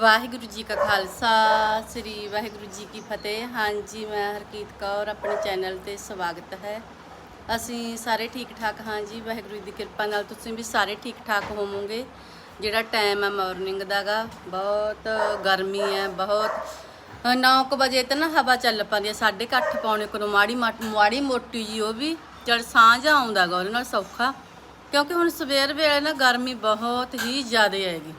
ਵਾਹਿਗੁਰੂ ਜੀ ਕਾ ਖਾਲਸਾ, ਸ੍ਰੀ ਵਾਹਿਗੁਰੂ ਜੀ ਕੀ ਫਤਿਹ। ਹਾਂਜੀ, ਮੈਂ ਹਰਕੀਤ ਕੌਰ, ਆਪਣੇ ਚੈਨਲ ਤੇ ਸਵਾਗਤ ਹੈ। ਅਸੀਂ ਸਾਰੇ ਠੀਕ ਠਾਕ ਹਾਂ ਜੀ ਵਾਹਿਗੁਰੂ ਦੀ ਕਿਰਪਾ ਨਾਲ ਤੁਸੀਂ ਵੀ ਸਾਰੇ ਠੀਕ ਠਾਕ ਹੋਵੋਗੇ। ਜਿਹੜਾ ਟਾਈਮ ਹੈ ਮਾਰਨਿੰਗ ਦਾਗਾ, ਬਹੁਤ ਗਰਮੀ ਹੈ, ਬਹੁਤ। 9:00 ਵਜੇ ਤੇ ਨਾ ਹਵਾ ਚੱਲ ਪੈਂਦੀ ਹੈ 8:30 ਪੌਣੇ ਕੋਲ ਮਾੜੀ ਮਾਟ- ਮਾੜੀ ਮੋਟੀ ਜੀ ਉਹ ਵੀ ਚੜ ਸਾਂਝ ਆਉਂਦਾਗਾ ਉਹਦੇ ਨਾਲ ਸੌਖਾ। ਕਿਉਂਕਿ ਹੁਣ ਸਵੇਰ ਵੇਲੇ ਨਾ ਗਰਮੀ ਬਹੁਤ ਹੀ ਜ਼ਿਆਦਾ ਹੈਗੀ।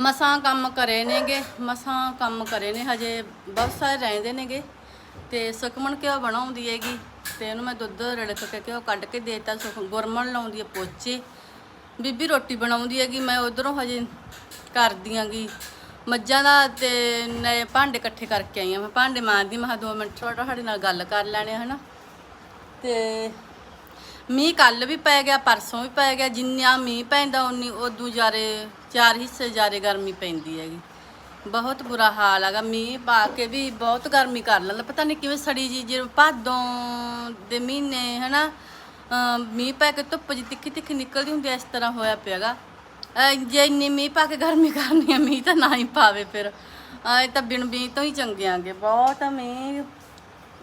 ਮਸਾਂ ਕੰਮ ਕਰੇ ਨੇਗੇ ਮਸਾਂ ਕੰਮ ਕਰੇ ਨੇ ਹਜੇ ਬਹੁਤ ਸਾਰੇ ਰਹਿੰਦੇ ਨੇਗੇ। ਤੇ ਸੁਖਮਣ ਘਿਓ ਬਣਾਉਂਦੀ ਹੈਗੀ ਤੇ ਇਹਨੂੰ ਮੈਂ ਦੁੱਧ ਰੜਕ ਕੇ ਘਿਓ ਕੱਢ ਕੇ ਦੇਤਾ ਸੁਖ ਗੁਰਮਣ ਲਾਉਂਦੀ ਹੈ ਪੋਚੇ। ਬੀਬੀ ਰੋਟੀ ਬਣਾਉਂਦੀ ਹੈਗੀ ਮੈਂ ਉਧਰੋਂ ਹਜੇ ਕਰਦੀ ਆਂਗੀ ਮੱਝਾਂ ਦਾ ਤੇ ਨਏ ਭਾਂਡੇ ਇਕੱਠੇ ਕਰਕੇ ਆਈ ਆ ਮੈਂ ਭਾਂਡੇ ਮਾਰਦੀ ਮੈਂ ਕਿਹਾ ਦੋ ਮਿੰਟ ਥੋੜਾ ਤੁਹਾਡੇ ਨਾਲ ਗੱਲ ਕਰ ਲੈਣੇ ਆ, ਹਨਾ। ਤੇ ਮੀਂਹ ਕੱਲ ਵੀ ਪੈ ਗਿਆ, ਪਰਸੋਂ ਵੀ ਪੈ ਗਿਆ, ਜਿੰਨਾ ਮੀਂਹ ਪੈਂਦਾ ਉਨੀ ਉਦੋਂ ਜਾਰੇ, ਚਾਰ ਹਿੱਸੇ ਜਾਰੇ ਗਰਮੀ ਪੈਂਦੀ ਹੈਗੀ। ਬਹੁਤ ਬੁਰਾ ਹਾਲ ਹੈਗਾ, ਮੀਂਹ ਪਾ ਕੇ ਵੀ ਬਹੁਤ ਗਰਮੀ ਕਰ ਲੈਂਦਾ। ਪਤਾ ਨਹੀਂ ਕਿਵੇਂ ਸੜੀ ਜੀ, ਜਿਵੇਂ ਭਾਦੋਂ ਦੇ ਮਹੀਨੇ, ਹਨਾ, ਅਮ, ਮੀਂਹ ਪੈ ਕੇ ਧੁੱਪ ਜੀ ਤਿੱਖੀ ਤਿੱਖੀ ਨਿਕਲਦੀ ਹੁੰਦੀ ਇਸ ਤਰ੍ਹਾਂ ਹੋਇਆ ਪਿਆਗਾ ਜੇ ਇੰਨੀ ਮੀਂਹ ਪਾ ਕੇ ਗਰਮੀ ਕਰਨੀ ਹੈ ਮੀਂਹ ਤਾਂ ਨਾ ਹੀ ਪਾਵੇ ਫਿਰ। ਇਹ ਤਾਂ ਬਿਨ ਮੀਂਹ ਤੋਂ ਹੀ ਚੰਗੇ ਆਂਗੇ। ਬਹੁਤ ਮੀਂਹ।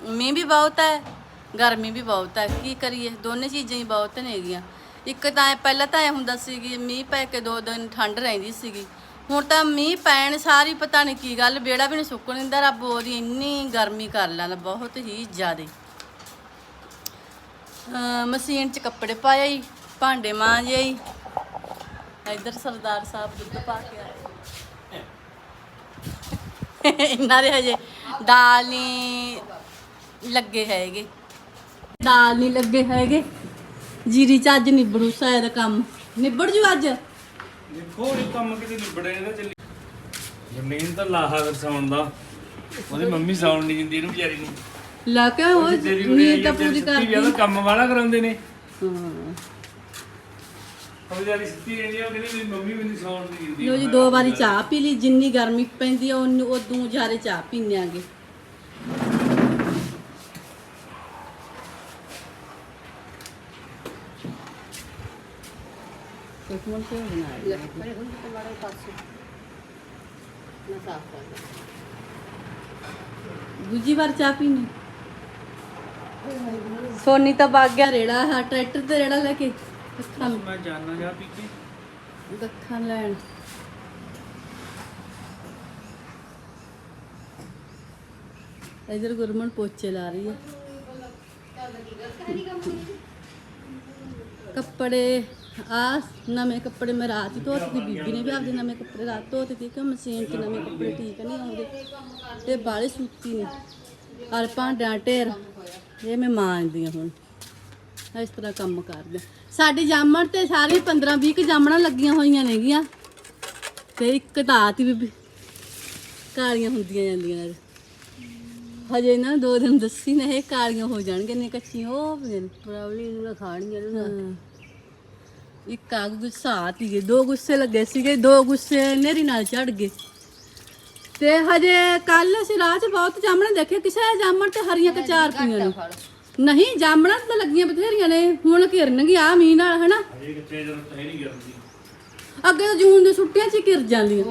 ਮੀਂਹ ਵੀ ਬਹੁਤ ਹੈ ਗਰਮੀ ਵੀ ਬਹੁਤ ਹੈ ਕੀ ਕਰੀਏ? ਦੋਨੇ ਚੀਜ਼ਾਂ ਹੀ ਬਹੁਤ ਨੇਗੀਆਂ ਇੱਕ ਤਾਂ ਐਂ, ਪਹਿਲਾਂ ਤਾਂ ਐ ਹੁੰਦਾ ਸੀ ਕਿ ਮੀਂਹ ਪੈ ਕੇ ਦੋ ਦਿਨ ਠੰਡ ਰਹਿੰਦੀ ਸੀਗੀ। ਹੁਣ ਤਾਂ ਮੀਂਹ ਪੈਣ ਸਾਰੀ ਪਤਾ ਨਹੀਂ ਕੀ ਗੱਲ ਬੇੜਾ ਵੀ ਨਹੀਂ ਸੁੱਕਣ ਦਿੰਦਾ, ਰੱਬ ਉਹਦੀ ਇੰਨੀ ਗਰਮੀ ਕਰ ਲੈਂਦਾ, ਬਹੁਤ ਹੀ ਜ਼ਿਆਦੇ। ਮਸ਼ੀਨ 'ਚ ਕੱਪੜੇ ਪਾਇਆ ਹੀ ਭਾਂਡੇ ਮਾਂਜੇ ਹੀ ਇੱਧਰ ਸਰਦਾਰ ਸਾਹਿਬ ਦੁੱਧ ਪਾ ਕੇ ਆਏ। ਇਹਨਾਂ ਦੇ ਹਜੇ ਦਾਲ ਨਹੀਂ ਲੱਗੇ ਹੈਗੇ। ਦਾਲ ਨਹੀਂ ਲੱਗੇ ਹੈਗੇ। ਜੀਰੀ ਚ ਅੱਜ ਨਿਬੜੂ ਸ਼ਾਇਦ ਕੰਮ। ਨਿਬੜ ਜੂ ਅੱਜ? ਦੇਖੋ ਇਹ ਕੰਮ ਕਿਤੇ ਨਿਬੜੇ ਇਹਦਾ ਚੱਲੀ। ਜ਼ਮੀਨ ਤਾਂ ਲਾਹਾ ਫਿਰ ਸੌਣ ਦਾ। ਉਹਦੀ ਮੰਮੀ ਸੌਣ ਨਹੀਂ ਦਿੰਦੀ ਇਹਨੂੰ ਵਿਚਾਰੀ ਨੂੰ। ਲਾ ਕੇ ਉਹ ਨੀਂਦ ਤਾਂ ਪੂਰੀ ਕਰਦੀ। ਤਾਂ ਕੰਮ ਵਾਲਾ ਕਰਾਉਂਦੇ ਨੇ। ਹਾਂ। ਉਹ ਵਿਚਾਰੀ ਸੁੱਤੀ ਰਹਿੰਦੀ ਆ ਉਹ ਕਹਿੰਦੀ ਮੇਰੀ ਮੰਮੀ ਮੈਨੂੰ ਸੌਣ ਨਹੀਂ ਦਿੰਦੀ। ਲੋ ਜੀ ਦੋ ਵਾਰੀ ਚਾਹ ਪੀ ਲਈ ਜਿੰਨੀ ਗਰਮੀ ਪੈਂਦੀ ਆ ਉਹਨੂੰ ਉਦੋਂ ਜ਼ਿਆਦਾ ਚਾਹ ਪੀਂਦੇ ਆਂਗੇ ਸੁਖਮਨ ਤੇ ਬਣਾ ਲਿਆ ਮੇਰੇ ਹੁਣ ਤੇ ਬੜਾ ਪਾਸੇ ਨਾ ਸਾਫ਼ ਕਰ ਦੂਜੀ ਵਾਰ ਚਾਹ ਪੀਣੀ। ਸੋਨੀ ਤਾਂ ਵਗ ਗਿਆ ਰੇੜਾ ਹਾਂ ਟਰੈਕਟਰ ਤੇ ਰੇੜਾ ਲੈ ਕੇ। ਅੱਖਾਂ ਮੈਂ ਜਾਣਾ ਜਾ ਪੀ ਕੇ। ਦੱਖਣ ਲੈਣ। ਇਧਰ ਗੁਰਮਨ ਪੋਚੇ ਲਾ ਰਹੀ ਹੈ ਕੱਪੜੇ ਆ ਨਵੇਂ ਕੱਪੜੇ ਮੈਂ ਰਾਤ ਹੀ ਧੋਤੇ ਸੀ ਬੀਬੀ ਨੇ ਵੀ ਆਪਦੇ ਨਵੇਂ ਕੱਪੜੇ ਰਾਤ ਧੋਤੇ ਸੀ ਕਿ ਮਸ਼ੀਨ 'ਚ ਨਵੇਂ ਕੱਪੜੇ ਠੀਕ ਨਹੀਂ ਆਉਂਦੇ ਤੇ ਬਾਲੇ ਸੁੱਤੀ ਨੇ। ਔਰ ਭਾਂਡਿਆਂ ਢੇਰ ਇਹ ਮੈਂ ਮਾਂਜਦੀ ਹਾਂ ਹੁਣ। ਇਸ ਤਰ੍ਹਾਂ ਕੰਮ ਕਰਦੇ। ਸਾਡੀ ਜਾਮਣ ਤੇ ਸਾਰੇ 15 20 ਜਾਮਣਾਂ ਲੱਗੀਆਂ ਹੋਈਆਂ ਨੇਗੀਆਂ ਤੇ ਇੱਕ ਤਾਂ ਆਤੀ ਬੀਬੀ ਕਾਲੀਆਂ ਹੁੰਦੀਆਂ ਜਾਂਦੀਆਂ ਨੇ। ਹਜੇ ਨਾ ਦੋ ਦਿਨ ਦੱਸੀ ਨਾ ਇਹ ਕਾਲੀਆਂ ਹੋ ਜਾਣਗੀਆਂ ਨੇ ਕੱਚੀਆਂ ਉਹ ਪਈਆਂ ਨੇ ਪ੍ਰੋਬਲੀ ਨੂੰ ਖਾਣੀਆਂ ਨੂੰ। ਇੱਕ ਆ ਗੁੱਸਾ ਆਤੀ ਦੋ ਗੁੱਸੇ ਲੱਗੇ ਸੀਗੇ ਦੋ ਗੁੱਸੇ ਨੇਰੀ ਨਾਲ ਚੜ ਗਏ। ਤੇ ਹਜੇ ਕੱਲ ਅਸੀਂ ਰਾਹ 'ਚ ਬਹੁਤ ਜਾਮਣ ਦੇਖੇ ਕਿਸੇ ਜਾਮਣ ਤੇ ਹਰੀਆਂ ਕਚਾਰ ਪਈਆਂ ਨੇ। ਨਹੀਂ ਜਾਮਣਾਂ ਤਾਂ ਲੱਗੀਆਂ ਬਥੇਰੀਆਂ ਨੇ ਹੁਣ ਘਿਰਨਗੀਆਂ ਆ ਮੀਂਹ ਨਾਲ ਹਨਾ? ਕਿੱਥੇ ਜਦੋਂ ਅੱਗੇ ਤਾਂ ਜੂਨ ਦੇ ਛੁੱਟੀਆਂ 'ਚ ਹੀ ਘਿਰ ਜਾਂਦੀਆਂ।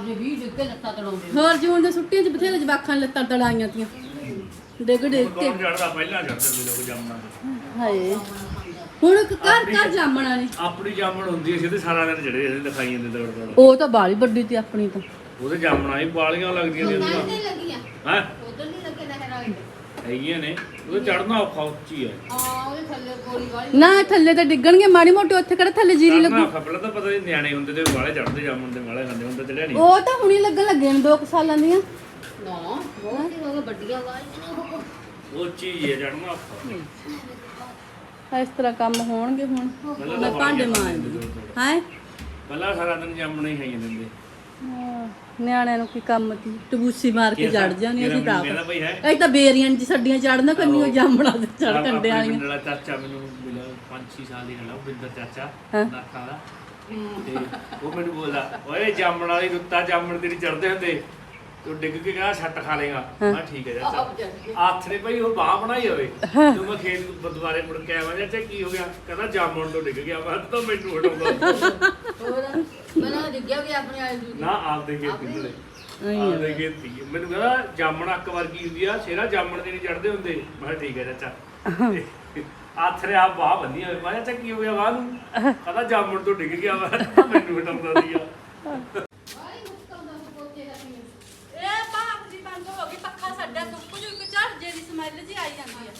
ਦੇ ਡਿੱਗ ਲੱਤਾਂ ਤੜਾਉਂਦੇ ਹੋਰ ਜੂਨ ਦੇ ਛੁੱਟੀਆਂ 'ਚ ਬਥੇਰੇ ਜਵਾਖਾਂ ਨੇ ਲੱਤਾਂ ਤੜਾਈਆਂ ਤੀਆਂ। ਡਿੱਗ ਡਿੱਗ ਕੇ। ਕੌਣ ਚੜਦਾ ਪਹਿਲਾਂ ਚੜਦੇ ਲੋਕ ਜਾਮਣਾ ਤੇ ਹਾਏ। ਹੁਣ ਘਰ ਘਰ ਜਾਮਣਾ ਨੇ ਆਪਣੀ ਜਾਮਣ ਹੁੰਦੀ ਹੈ ਸਿੱਧੇ ਸਾਰਾ ਦਿਨ ਚੜੇ ਜਾਂਦੇ ਦਿਖਾਈ ਜਾਂਦੇ ਦੌੜ ਦੌੜ। ਉਹ ਤਾਂ ਬਾਲੀ ਵੱਡੀ ਤੇ ਆਪਣੀ ਤਾਂ। ਉਹਦੇ ਜਾਮਣਾ ਹੀ ਬਾਲੀਆਂ ਲੱਗਦੀਆਂ ਨੇ ਉਹਦੀਆਂ। ਲੱਗੀਆਂ। ਹਾਂ? ਉਧਰ ਨਹੀਂ ਲੱਗੇ ਨਹਿਰ ਵਾਲੇ। ਹੈਗੀਆਂ ਨੇ। ਉਹਦੇ ਚੜਨਾ ਔਖਾ ਉੱਚੀ ਹੈ ਆ ਉਹਦੇ ਥੱਲੇ ਗੋਲੀ ਵਾਲੀ ਨਾ ਥੱਲੇ ਤਾਂ ਡਿੱਗਣਗੇ ਮਾੜੀ ਮੋਟੀ ਉੱਥੇ ਕਿਹੜਾ ਥੱਲੇ ਜੀਰੀ ਲੱਗੂ? ਚੜਨਾ ਔਖਾ ਪਹਿਲਾਂ ਤਾਂ ਪਤਾ ਨਹੀਂ ਨਿਆਣੇ ਹੁੰਦੇ ਤੇ ਵਾਲੇ ਚੜਦੇ ਜਾਮਣ ਦੇ ਵਾਲੇ ਖਾਂਦੇ ਹੁੰਦੇ ਚੜਿਆ ਨਹੀਂ। ਉਹ ਤਾਂ ਹੁਣੀ ਲੱਗਣ ਲੱਗੇ ਨੇ 2 ਸਾਲਾਂ ਦੀਆਂ। ਨਾ ਬਹੁਤ ਹੀ ਹੋ ਵੱਡੀਆਂ ਵਾਲੀਆਂ ਉੱਚੀ ਹੈ ਚੜਨਾ ਔਖਾ। ਇਸ ਤਰ੍ਹਾਂ ਕੰਮ ਹੋਣਗੇ ਹੁਣ। ਮੈਂ ਭਾਂਡੇ ਮਾਂਜਦੀ। ਹੈ? ਪਹਿਲਾਂ ਸਾਰਾ ਦਿਨ ਜਾਮਣਾ ਹੀ ਖਾਈ ਜਾਂਦੇ ਨਿਆਣਿਆਂ ਨੂੰ ਕੀ ਕੰਮ ਤੀ ਟਬੂਸੀ ਮਾਰ ਕੇ ਜੜ ਜਾਂਦੇ ਅਸੀਂ ਤਾਂ ਮੇਰਾ ਭਾਈ ਹੈ। ਅਸੀਂ ਤਾਂ ਬੇਰੀਆਂ ਚ ਛੱਡੀਆਂ ਚੜਨਾ ਕੰਨੀਓ ਜਾਮਣਾ ਤੇ ਚੜ ਕੰਡੇ ਵਾਲੀਆਂ। ਵਾਲਾ ਚਾਚਾ ਮੈਨੂੰ ਮਿਲਿਆ 5-6 ਸਾਲ ਦੀ ਗੱਲ ਬਿੰਦਰ ਚਾਚਾ। ਨਾਖਾਂ ਦਾ ਉਹ ਮੈਨੂੰ ਬੋਲਦਾ ਓਏ ਜਾਮਣ ਵਾਲੀ ਰੁੱਤਾ ਜਾਮਣ ਤੇਰੀ ਚੜਦੇ ਹੁੰਦੇ। ਤੂੰ ਡਿੱਗ ਕੇ ਕਹਿੰਦਾ ਛੱਟ ਖਾ ਲੇਗਾ। ਮੈਂ ਕਿਹਾ ਠੀਕ ਹੈ ਚਾਚਾ ਹੱਥ ਨੇ ਭਾਈ ਉਹ ਬਾਹ ਬਣਾਈ ਹੋਵੇ। ਤੂੰ ਮੈਂ ਖੇਤ ਦੁਬਾਰੇ ਮੁੜ ਕੇ ਆਇਆ ਚਾਚਾ ਕੀ ਹੋ ਗਿਆ? ਕਹਿੰਦਾ ਜਾਮਣ ਤੋਂ ਡਿੱਗ ਗਿਆ। ਮੈਂ ਤਾਂ ਮੈਨੂੰ ਹਟਾਉਂਦਾ। ਹੋਰ ਮੈਨੂੰ ਡਿੱਗਿਆ ਵੀ ਆਪਣੇ ਆਲੇ ਦੂਜੇ ਨਾ ਆਪਦੇ ਖੇਤ ਆਪਦੇ ਖੇਤ ਸੀ ਮੈਨੂੰ ਕਹਿੰਦਾ ਜਾਮਣ ਅੱਕ ਵਰਗੀ ਹੁੰਦੀ ਆ ਸ਼ੇਰਾ ਜਾਮਣ ਦੇ ਨਹੀਂ ਚੜਦੇ ਹੁੰਦੇ। ਮੈਂ ਕਿਹਾ ਠੀਕ ਹੈ ਚਾਚਾ ਨੇ ਆਪ ਬਾਹ ਬੰਨੀ ਹੋਵੇ। ਮੈਂ ਚਾਚਾ ਕੀ ਹੋ ਗਿਆ ਬਾਹ ਨੂੰ? ਕਹਿੰਦਾ ਜਾਮਣ ਤੋਂ ਡਿੱਗ ਗਿਆ ਮੈਂ ਤਾਂ ਮੈਨੂੰ ਹਟਾਉਂਦਾ ਸੀਗਾ ਇਹ ਭਾਪ ਦੀ ਬੰਦ ਹੋ ਗਈ ਪੱਖਾ ਸਾਡਾ ਸੁੱਕ ਜੂ ਇੱਕ ਝੜ ਜੇ ਦੀ ਸਮੈਲ ਜੀ ਆਈ ਜਾਂਦੀ ਹੈ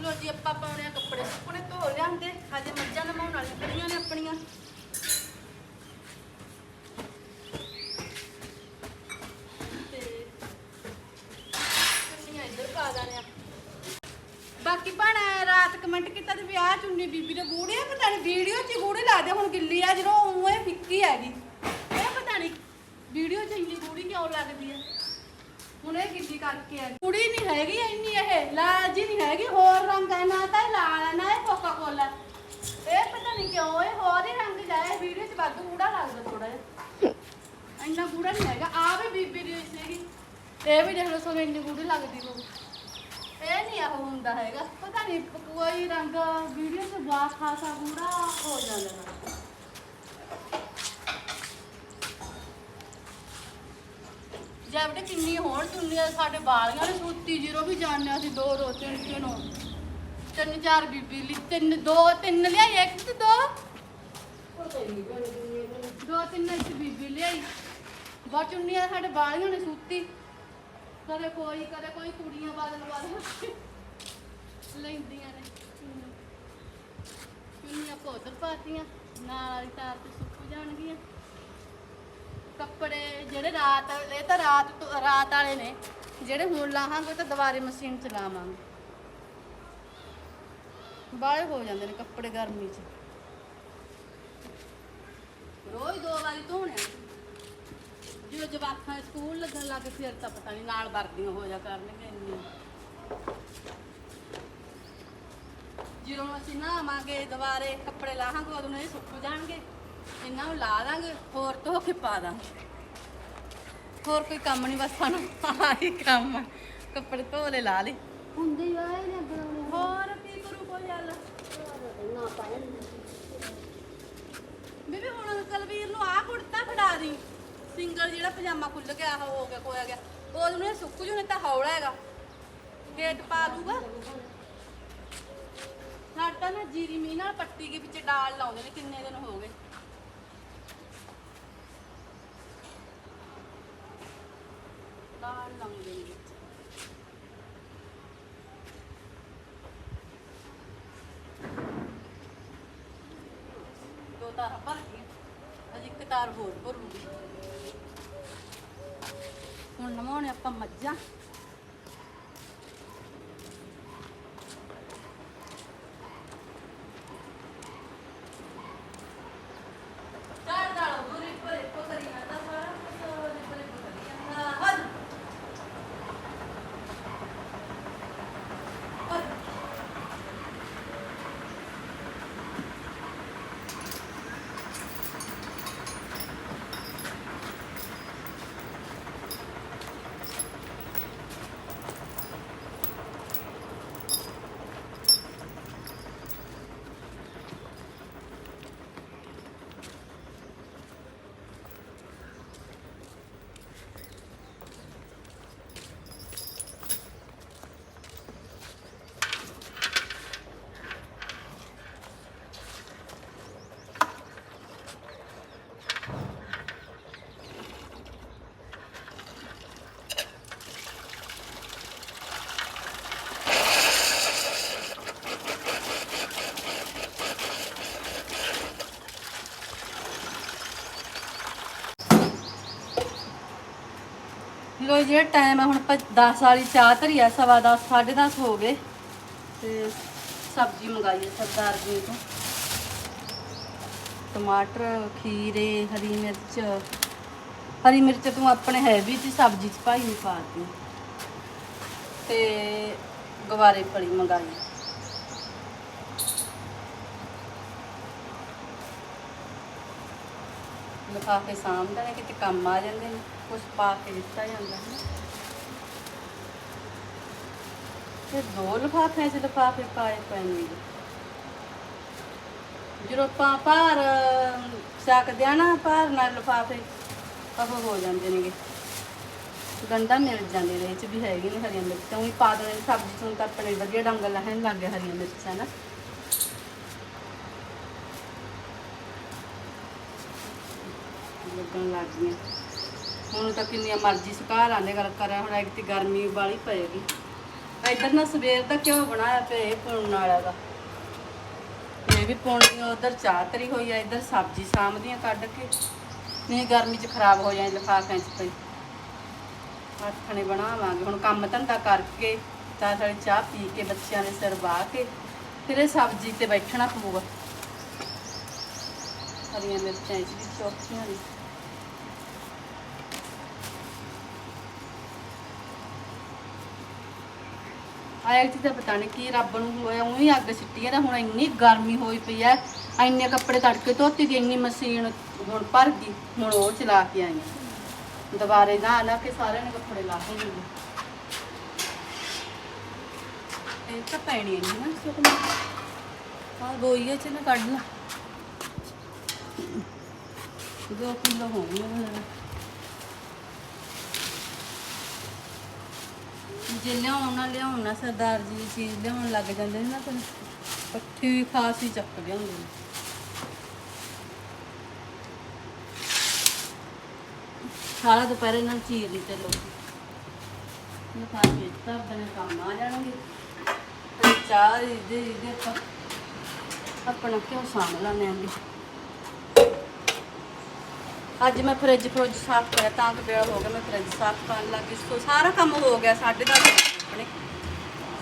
ਲੋ ਜੀ ਆਪਾਂ ਪਾਉਣੇ ਆ ਕੱਪੜੇ। ਸੁੱਕਣੇ ਧੋ ਲਿਆਂਦੇ ਹਜੇ ਮੱਝਾਂ ਨਮਾਉਣ ਵਾਲੀਆਂ ਖੜੀਆਂ ਨੇ ਆਪਣੀਆਂ ਤੇ ਚੁੰਨੀਆਂ ਇੱਧਰ ਪਾ ਦਾਨੇ ਆ ਬਾਕੀ ਭੈਣ ਰਾਤ ਕਮੈਂਟ ਕੀਤਾ ਤੇ ਵੀ ਆਹ ਚੁੰਨੀ ਬੀਬੀ ਦੇ ਗੂੜੇ ਆ ਪਤਾ ਨਹੀਂ ਵੀਡੀਓ 'ਚ ਗੂੜੇ ਲਾਦੇ ਹੁਣ ਗਿੱਲੀ ਆ ਜਦੋਂ ਉਹ ਇਹ ਫਿੱਕੀ ਹੈਗੀ। ਇਹ ਪਤਾ ਨਹੀਂ ਵੀਡੀਓ 'ਚ ਇੰਨੀ ਗੂੜੀ ਕਿਉਂ ਲੱਗਦੀ ਆ? ਹੁਣ ਇਹ ਗਿੱਲੀ ਕਰਕੇ ਆ। ਗੂੜੀ ਨਹੀਂ ਹੈਗੀ ਇੰਨੀ ਇਹ ਲਾਲ ਜੀ ਨਹੀਂ ਹੈਗੀ ਹੋਰ ਰੰਗ ਹੈ ਨਾ ਤਾਂ ਇਹ ਲਾਲ ਹੈ ਨਾ ਇਹ ਕੋਕਾ ਕੋਲਾ ਇਹ ਪਤਾ ਨਹੀਂ ਕਿਉਂ ਇਹ ਹੋਰ ਹੀ ਰੰਗ ਜਾਏ ਵੀਡੀਓ 'ਚ ਵਾਧੂ ਗੂੜਾ ਲੱਗਦਾ ਥੋੜਾ ਜਿਹਾ। ਇੰਨਾ ਗੂੜਾ ਨਹੀਂ ਹੈਗਾ ਆ ਵੀ ਬੀਬੀ ਦੀ ਸੀਗੀ। ਇਹ ਵੀ ਦੇਖ ਲਓ ਸੋ ਇੰਨੀ ਗੂੜੀ ਲੱਗਦੀ ਲੋਕ ਇਹ ਨਹੀਂ ਆਹ ਹੁੰਦਾ ਹੈਗਾ। ਪਤਾ ਨਹੀਂ, ਕੋਈ ਰੰਗ ਵੀਡੀਓ 'ਚ ਬਾ ਖਾਸਾ ਗੂੜਾ ਹੋ ਜਾਂਦਾ ਹੈ। ਜੈਵੜੇ ਕਿੰਨੀ ਹੋਣ ਚੁੰਨੀਆਂ ਸਾਡੇ ਵਾਲੀਆਂ ਨੇ ਸੂਤੀ ਜੀਰੋ ਵੀ ਜਾਣਿਆ ਸੀ ਦੋ ਦੋ ਤਿੰਨ ਨੂੰ ਤਿੰਨ, ਚਾਰ ਬੀਬੀ ਲਈ, ਤਿੰਨ, ਦੋ, ਤਿੰਨ ਲਿਆਈ, ਇੱਕ ਤੇ ਦੋ। ਦੋ, ਤਿੰਨ ਇੱਕ ਬੀਬੀ ਲਿਆਈ। ਬਹੁਤ ਚੁੰਨੀਆਂ ਸਾਡੇ ਵਾਲੀਆਂ ਨੇ ਸੂਤੀ। ਕਦੇ ਕੋਈ ਕਦੇ ਕੋਈ ਕੁੜੀਆਂ ਬਦਲ ਬਦਲ ਲੈਂਦੀਆਂ ਨੇ। ਚੁੰਨੀਆਂ ਪੋਤਰ ਪਾਤੀਆਂ, ਨਾਲ ਵਾਲੀ ਤਾਰ ਤੇ ਸੁੱਕ ਜਾਣਗੀਆਂ। ਕੱਪੜੇ ਜਿਹੜੇ ਰਾਤ, ਇਹ ਤਾਂ ਰਾਤ ਰਾਤ ਵਾਲੇ ਨੇ। ਜਿਹੜੇ ਹੁਣ ਲਾਹਾਂਗੇ ਤਾਂ ਦੁਬਾਰੇ ਮਸ਼ੀਨ ਚ ਲਾਵਾਂਗੇ। ਬਾਹਲੇ ਹੋ ਜਾਂਦੇ ਨੇ ਕੱਪੜੇ ਗਰਮੀ ਚ। ਰੋਜ਼ ਦੋ ਵਾਰੀ ਧੋਣੇ ਜਦੋਂ ਜਵਾਕਾਂ ਦੇ ਸਕੂਲ ਲੱਗਣ ਲੱਗ ਫਿਰ ਤਾਂ ਪਤਾ ਨਹੀਂ ਨਾਲ ਵਰਦੀਆਂ ਹੋ ਜਾ ਕਰਨਗੇ ਇੰਨੀ ਜਦੋਂ ਅਸੀਂ ਨਹਾਵਾਂਗੇ ਦੁਬਾਰੇ ਕੱਪੜੇ ਲਾਹਾਂਗੇ ਉਦੋਂ ਇਹ ਸੁੱਕ ਜਾਣਗੇ। ਇਹਨਾਂ ਨੂੰ ਲਾ ਦਾਂਗੇ ਹੋਰ ਧੋ ਕੇ ਪਾ ਦਾਂਗੇ। ਹੋਰ ਕੋਈ ਕੰਮ ਨਹੀਂ ਬਸ ਸਾਨੂੰ ਆਹੀ ਕੰਮ ਆ। ਕੱਪੜੇ ਧੋ ਲੈ ਲਾ ਲੈ ਹੁੰਦੇ ਹੀ ਆਏ ਨੇ ਬਣਾਉਣੇ ਹੋਰ ਕੀ ਕਰੂ ਕੋਈ ਗੱਲ ਨਾ ਪਾਇਆ ਬੀਬੀ ਹੁਣ ਕਲਵੀਰ ਨੂੰ ਆਹ ਕੁੜਤਾ ਫੜਾ ਦੀ। ਸਿੰਗਲ ਜਿਹੜਾ ਪਜਾਮਾ ਖੁੱਲ ਗਿਆ, ਆਹ ਹੋ ਗਿਆ ਕੋਇਆ ਗਿਆ। ਉਹ ਨੂੰ ਸੁੱਕ ਜੂ ਨਹੀਂ ਤਾਂ ਹੌਲਾ ਹੈਗਾ। ਗੇਟ ਪਾ ਲੂਗਾ ਸਾਡਾ ਨਾ ਜੀਰੀ ਮੀਂਹ ਨਾਲ ਪੱਟੀ ਦੇ ਵਿੱਚ ਡਾਲ ਲਾਉਂਦੇ ਨੇ, ਕਿੰਨੇ ਦਿਨ ਹੋ ਗਏ। ਡਾਲ ਲਾਉਂਦੇ ਨੇ ਵਿੱਚ ਦੋ ਤਾਰਾਂ ਭਰ ਗਈਆਂ ਅਜੇ ਇੱਕ ਤਾਰ ਹੋਰ ਭਰੂਗੀ ਹੁਣ ਨਮਾਉਣੇ ਜਿਹੜਾ ਟਾਈਮ ਆ, ਹੁਣ ਆਪਾਂ 10 ਵਾਲੀ ਚਾਹ ਧਰੀ ਆ, ਸਵਾ 10 10:30 ਹੋ ਗਏ। ਤੇ ਸਬਜ਼ੀ ਮੰਗਾਈ ਹੈ ਸਰਦਾਰ ਜੀ ਤੋਂ। ਟਮਾਟਰ, ਖੀਰੇ, ਹਰੀ ਮਿਰਚ। ਹਰੀ ਮਿਰਚ ਤੂੰ ਆਪਣੇ ਹੈ ਵੀ ਸੀ ਸਬਜ਼ੀ ਚ ਭਾਈ ਨਹੀਂ ਪਾਤੀ ਤੇ ਗਵਾਰੇ ਫਲੀ ਮੰਗਾਈ ਲਿਫਾਫੇ ਸਾਂਭਦੇ ਨੇ, ਕਿਤੇ ਕੰਮ ਆ ਜਾਂਦੇ ਨੇ ਕੁਝ ਪਾ ਕੇ ਦਿੱਤਾ ਜਾਂਦਾ ਹੈ ਤੇ ਦੋ ਲਿਫਾਫਿਆਂ 'ਚ ਲਿਫਾਫੇ ਪਾਏ ਪਏ ਨੇ ਜਦੋਂ ਆਪਾਂ ਭਾਰ ਚੱਕਦੇ ਆ ਨਾ ਭਾਰ ਨਾਲ ਲਿਫਾਫੇ, ਉਹ ਹੋ ਜਾਂਦੇ ਨੇਗੇ। ਗੰਡਾ ਮਿਲ ਜਾਂਦੇ ਨੇ, ਇਹ 'ਚ ਵੀ ਹੈਗੇ ਨੇ ਹਰੀਆਂ ਮਿਰਚਾਂ। ਵੀ ਪਾ ਦੇਣੇ ਸਬਜ਼ੀ ਤੋਂ ਤਾਂ ਆਪਣੇ ਵਧੀਆ ਡੰਗ ਲੈਣ ਲੱਗ ਗਿਆ ਹਰੀਆਂ ਮਿਰਚਾਂ ਨਾ। ਲੱਗਣ ਲੱਗ ਗਈਆਂ। ਹੁਣ ਤਾਂ ਕਿੰਨੀਆਂ ਮਰਜ਼ੀ ਸੁਕਾ ਲਾਂਦੇ ਗੱਲ ਕਰਿਆ ਹੁਣ ਇੱਕ ਤੇ ਗਰਮੀ ਵਾਲੀ ਪਏਗੀ। ਇੱਧਰ ਨਾ ਸਵੇਰ ਦਾ ਕਿਉਂ ਬਣਾਇਆ ਪਿਆ ਇਹ ਵਾਲਾ ਦਾ। ਇਹ ਵੀ ਪੁਣਨੀ ਉਧਰ ਚਾਹ ਤਰੀ ਹੋਈ ਆ, ਇੱਧਰ ਸਬਜ਼ੀ ਸਾਂਭਦੀਆਂ ਕੱਢ ਕੇ। ਨਹੀਂ, ਗਰਮੀ 'ਚ ਖਰਾਬ ਹੋ ਜਾਏ ਲਿਫਾਫਿਆਂ 'ਚ ਪਈ। ਆਥਣੇ ਬਣਾਵਾਂਗੇ। ਹੁਣ ਕੰਮ ਧੰਦਾ ਕਰਕੇ ਤਾਂ ਵਾਲੀ ਚਾਹ ਪੀ ਕੇ ਬੱਚਿਆਂ ਦੇ ਸਿਰ ਬਾਹ ਕੇ ਫਿਰ ਇਹ ਸਬਜ਼ੀ ਤੇ ਬੈਠਣਾ ਪਊਗਾ। ਹਰੀਆਂ ਮਿਰਚਾਂ ਇਸ ਵਿੱਚ ਚੌਕੀਆਂ ਨੇ ਆਇਆ ਜੀ ਤਾਂ ਪਤਾ ਨਹੀਂ ਕੀ ਰੱਬ ਨੂੰ ਹੋਇਆ, ਉਹੀ ਅੱਗ ਸਿੱਟੀ ਹੈ ਨਾ, ਹੁਣ ਇੰਨੀ ਗਰਮੀ ਹੋਈ ਪਈ ਐ ਇੰਨੇ ਕੱਪੜੇ ਤੜਕੇ ਧੋਤੀ ਗਈ ਇੰਨੀ ਮਸ਼ੀਨ ਹੁਣ ਭਰ ਗਈ, ਹੁਣ ਉਹ ਚਲਾ ਕੇ ਆਈ ਹਾਂ। ਦੁਬਾਰੇ ਨਾ ਨਾ ਕੇ ਸਾਰਿਆਂ ਨੇ ਕੱਪੜੇ ਲਾ ਕੇ ਗਏ ਇਹ ਤਾਂ ਪੈਣੀ ਨਹੀਂ ਨਾ ਸੁਕਣਾ ਆ ਗੋਈਏ ਚ ਨਾ ਕੱਢ ਲਾ। ਦੋ ਕਿਲੋ ਹੋ ਗਏ ਜੇ ਲਿਆਉਣ ਲਿਆਉਣਾ ਸਰਦਾਰ ਜੀ ਦੀ ਚੀਜ਼ ਲਿਆਉਣ ਲੱਗ ਜਾਂਦੇ ਨੇ ਨਾ ਫਿਰ ਪੱਠੀ ਵੀ ਖਾਸ ਹੀ ਚੱਕ ਲਿਆਉਂਦੇ ਨੇ। ਸਾਰਾ ਦੁਪਹਿਰ ਇਹਨਾਂ ਚੀਰ ਨਹੀਂ ਤੇ ਲੋਕ। ਇਹ ਤਾਂ ਬਣੇ ਕੰਮ ਆ ਜਾਣਗੇ। ਚਾਹ ਦੇ ਦੇ ਆਪਾਂ। ਆਪਣਾ ਕਿਉਂ ਸਾਂਭ ਲੈਣੇ ਆਂਗੇ। ਅੱਜ ਮੈਂ ਫਰਿੱਜ ਫਰੁੱਜ ਸਾਫ਼ ਕਰਿਆ, ਤਾਂ ਕਿ ਵੇਲਾ ਹੋ ਗਿਆ ਮੈਂ ਫਰਿੱਜ ਸਾਫ਼ ਕਰਨ ਲੱਗੀ ਸੋ ਸਾਰਾ ਕੰਮ ਹੋ ਗਿਆ 10:30 ਆਪਣੇ।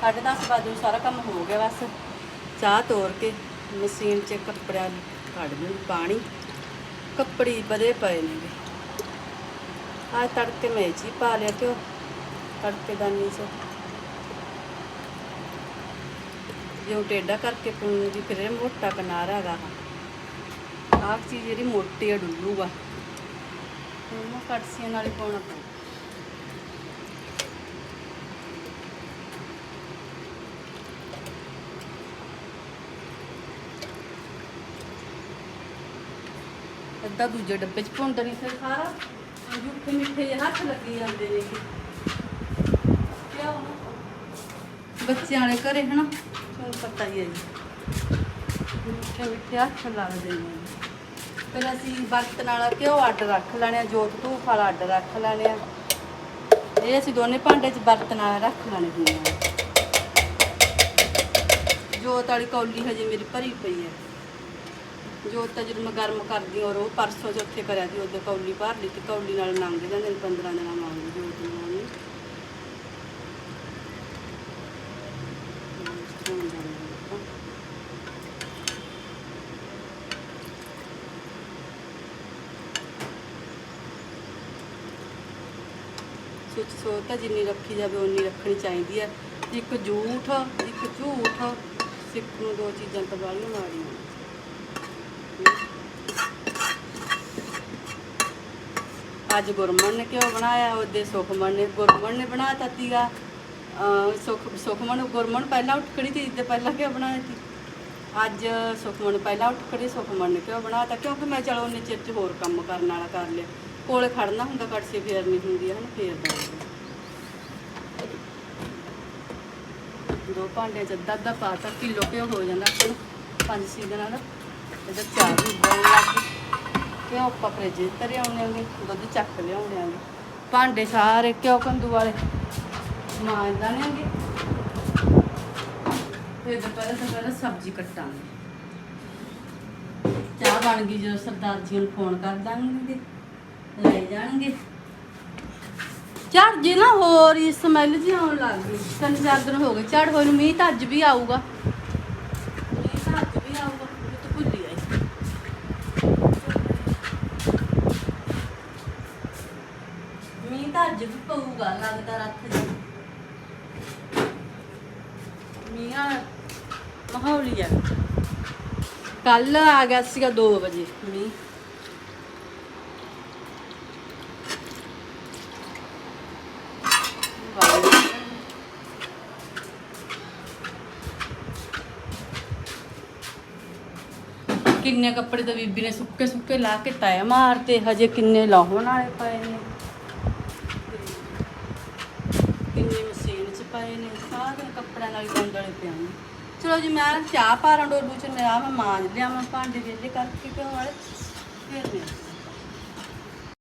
10:30 ਵਜੇ ਨੂੰ ਸਾਰਾ ਕੰਮ ਹੋ ਗਿਆ ਬਸ। ਚਾਹ ਤੋੜ ਕੇ ਮਸ਼ੀਨ 'ਚ ਕੱਪੜਿਆਂ ਨੂੰ ਕੱਢ ਦੂੰ ਪਾਣੀ। ਕੱਪੜੇ ਵਧੇ ਪਏ ਨੇ ਆ ਤੜਕੇ ਮੈਂ ਇਹ ਪਾ ਲਿਆ ਕਿ ਤੜਕੇ ਦਾਨੀ 'ਚ ਜਿਉਂ ਟੇਡਾ ਕਰਕੇ ਪੁੰਨ ਦੀ ਫਿਰ ਮੋਟਾ ਕਿਨਾਰਾ ਹੈਗਾ। ਆਹ ਚੀਜ਼ ਜਿਹੜੀ ਮੋਟੀ ਆ ਡੁੱਲੂਗਾ ਉਹਨੂੰ ਕੜਸੀਆਂ ਨਾਲ ਹੀ ਪਾਉਣਾ ਪੈਂਦਾ ਅੱਧਾ ਦੂਜੇ ਡੱਬੇ 'ਚ ਭੁੰਦਾ ਨਹੀਂ ਫਿਰ ਸਾਰਾ। ਅੰਜੂਠੇ ਮਿੱਠੇ ਜਿਹੇ ਹੱਥ ਲੱਗੀ ਜਾਂਦੇ ਨੇ ਕਿਉਂ? ਬੱਚਿਆਂ ਵਾਲੇ ਘਰੇ, ਹਨਾ? ਤੁਹਾਨੂੰ ਪਤਾ ਹੀ ਹੈ ਜੀ। ਮਿੱਠੇ ਮਿੱਠੇ ਹੱਥ ਲੱਗਦੇ ਨੇ। ਫਿਰ ਅਸੀਂ ਬਰਤਨ ਵਾਲਾ ਘਿਓ ਅੱਡ ਰੱਖ ਲੈਣੇ ਆ, ਜੋਤ ਧੂਫ ਵਾਲਾ ਅੱਡ ਰੱਖ ਲੈਣੇ ਆ। ਇਹ ਅਸੀਂ ਦੋਨੇ ਭਾਂਡੇ 'ਚ ਬਰਤਨ ਵਾਲਾ ਰੱਖ ਲੈਣੇ ਹੁੰਦੇ ਆ। ਜੋਤ ਵਾਲੀ ਕੌਲੀ ਹਜੇ ਮੇਰੀ ਭਰੀ ਪਈ ਹੈ ਜੋਤ ਤਾਂ ਜਦੋਂ ਮੈਂ ਗਰਮ ਕਰਦੀ ਔਰ ਉਹ ਪਰਸੋਂ ਚ ਉੱਥੇ ਕਰਿਆ ਸੀ ਉਹਦੇ ਕੌਲੀ ਭਰ ਲਈ ਤੇ ਕੌਲੀ ਨਾਲ ਲੰਘ ਜਾਂਦੇ ਨੇ 15 ਦਿਨਾਂ ਮੰਗਦੀ ਜੋਤ ਨੂੰ। ਆਉਣੀ ਤਾਂ ਜਿੰਨੀ ਰੱਖੀ ਜਾਵੇ ਉਨੀ ਰੱਖਣੀ ਚਾਹੀਦੀ ਹੈ ਇੱਕ ਝੂਠ ਇੱਕ ਝੂਠ, ਸਿੱਖ ਨੂੰ ਦੋ ਚੀਜ਼ਾਂ ਤਾਂ ਬਾਹਲੀਆਂ ਮਾੜੀਆਂ ਅੱਜ ਗੁਰਮਨ ਨੇ ਕਿਉਂ ਬਣਾਇਆ? ਉਹਦੇ ਸੁਖਮਨ ਨੇ ਗੁਰਮਨ ਨੇ ਬਣਾਤਾ ਤੀਗਾ ਅਹ ਸੁਖ, ਸੁਖਮਨ ਗੁਰਮਨ ਪਹਿਲਾਂ ਉੱਠ ਖੜੀ ਤੀ ਤੇ ਪਹਿਲਾਂ ਕਿਉਂ ਬਣਾਇਆ ਤੀ ਅੱਜ ਸੁਖਮਨ ਪਹਿਲਾਂ ਉੱਠ ਖੜੀ ਸੁਖਮਨ ਨੇ ਕਿਉਂ ਬਣਾਤਾ? ਕਿਉਂਕਿ ਮੈਂ ਚਲੋ ਉਹਨੇ ਚਿਰ ਚ ਹੋਰ ਕੰਮ ਕਰਨ ਵਾਲਾ ਕਰ ਲਿਆ। ਕੋਲੇ ਖੜਨਾ ਹੁੰਦਾ, ਕੜਛੀ ਫੇਰਨੀ ਹੁੰਦੀ ਹੈ ਨਾ ਫੇਰਦਾ ਹੁੰਦਾ। ਦੋ ਭਾਂਡਿਆਂ ਚ ਅੱਧਾ ਅੱਧਾ ਪਾਤਾ ਕਿਲੋ ਘਿਓ ਹੋ ਜਾਂਦਾ ਆਪਾਂ ਪੰਜ ਛੇ ਦਿਨਾਂ ਦਾ। ਇਹਦਾ ਚਾਹ ਵੀ ਬਣਨ ਲੱਗ ਗਈ। ਕਿਉਂ ਆਪਾਂ ਫਰਿੱਜ ਤਰੇ ਆਉਣੇ ਆਂਗੇ, ਦੁੱਧ ਚੱਕ ਲਿਆਉਣੇ ਆਂਗੇ। ਭਾਂਡੇ ਸਾਰੇ ਘਿਓ ਕੰਦੂ ਵਾਲੇ। ਮਾਂਜਦਾ ਨੇ ਆਂਗੇ ਫਿਰ ਦੁਪਹਿਰ ਤੋਂ ਪਹਿਲਾਂ ਸਬਜ਼ੀ ਕੱਟਾਂਗੇ। ਚਾਹ ਬਣ ਗਈ ਜਦੋਂ ਸਰਦਾਰ ਜੀ ਨੂੰ ਫੋਨ ਕਰ ਦਾਂਗੇ। ਲੈ ਜਾਣਗੇ। ਝੜ ਜੇ ਨਾ ਹੋਰ ਹੀ ਸਮੈਲ ਜੀ ਆਉਣ ਲੱਗ ਗਈ। ਤਿੰਨ ਚਾਰ ਦਿਨ ਹੋ ਗਏ ਝੜ ਹੋਏ ਨੂੰ ਮੀਂਹ ਤਾਂ ਅੱਜ ਵੀ ਆਊਗਾ। ਮੀਂਹ ਤਾਂ ਅੱਜ ਵੀ ਆਊਗਾ ਮੈਂ ਤਾਂ ਭੁੱਲੀ ਆਈ। ਮੀਂਹ ਤਾਂ ਅੱਜ ਵੀ ਪਊਗਾ, ਲੱਗਦਾ ਰੱਖ ਜੀ ਮੀਂਹ ਆ, ਮਾਹੌਲ ਹੀ ਆ। ਕੱਲ ਆ ਗਿਆ ਸੀਗਾ 2 ਵਜੇ ਮੀਂਹ ਕਿੰਨੇ ਕੱਪੜੇ ਤਾਂ ਬੀਬੀ ਨੇ ਸੁੱਕੇ ਸੁੱਕੇ ਲਾ ਕੇ ਤੈ ਮਾਰਤੇ, ਹਜੇ ਕਿੰਨੇ ਲਾਉਣ ਵਾਲੇ ਪਏ ਨੇ। ਕਿੰਨੇ ਮਸ਼ੀਨ 'ਚ ਪਏ ਨੇ ਸਾਰੇ ਕੱਪੜਿਆਂ ਨਾਲ ਗੰਦਲੇ ਪਿਆ ਨੇ। ਚਲੋ ਜੀ, ਮੈਂ ਚਾਹ ਪਾਰਾਂ, ਡੋਲੂ ਚ ਨਿਆ ਮੈਂ ਮਾਂਜ ਲਿਆ ਮੈਂ ਭਾਂਡੇ ਵੇਲੇ ਕਰਕੇ ਕਿਉਂ ਵਾਲੇ। ਫਿਰ ਮੈਂ